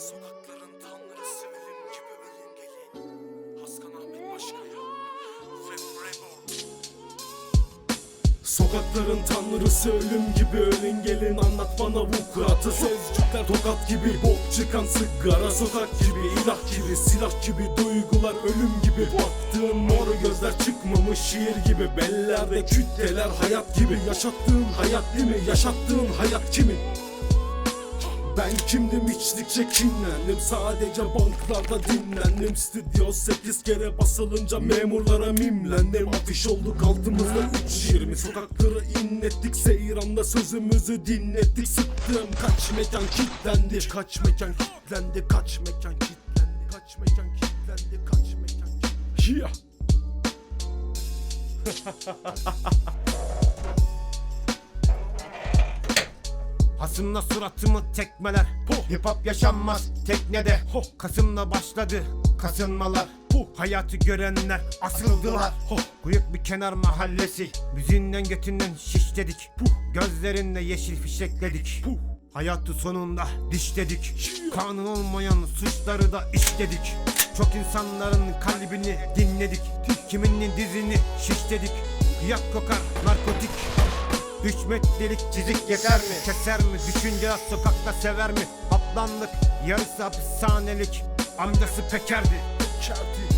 Sokakların tanrısı ölüm gibi ölüm gelin. Haskan Ahmet Başkaya. Rap Reborn. Sokakların tanrısı ölüm gibi ölün gelin. Anlat bana vukuatı Sözcükler tokat gibi Bok çıkan sigara Sokak gibi ilah gibi Silah gibi duygular ölüm gibi. Baktığın mor gözler çıkmamış şiir gibi. Bellerde kütleler hayat gibi. Yaşattığın hayat değil mi? Yaşattığın hayat kimin? Ben kimdim içtikçe kinlendim Sadece banklarda dinlendim. Stüdyo 8 kere basılınca memurlara mimlendim. Afiş olduk altımızda 3.20 Sokakları inlettik Seyran'da sözümüzü dinlettik. Sıktığım kaç mekan kilitlendi. Kaç mekan kilitlendi Kaç mekan kilitlendi. Kaç mekan kilitlendi Kaç mekan kilitlendi. Yeah. Hasımla suratımı tekmeler. Hip hop yaşanmaz teknede. Kasım'la başladı kasınmalar. Hayatı görenler asıldılar. Kuyuk bir kenar mahallesi. Müziğinden götünden şişledik Gözlerinde yeşil fişekledik. Hayatı sonunda dişledik Kanun olmayan suçları da işledik. Çok insanların kalbini dinledik. Kiminin dizini şişledik Kıyak kokar narkotik Üç metrelik çizik yeter mi? Keser mi? Düşünce sokakta sever mi? Haplandık yarısı hapishanelik Amcası pekerdi Kerti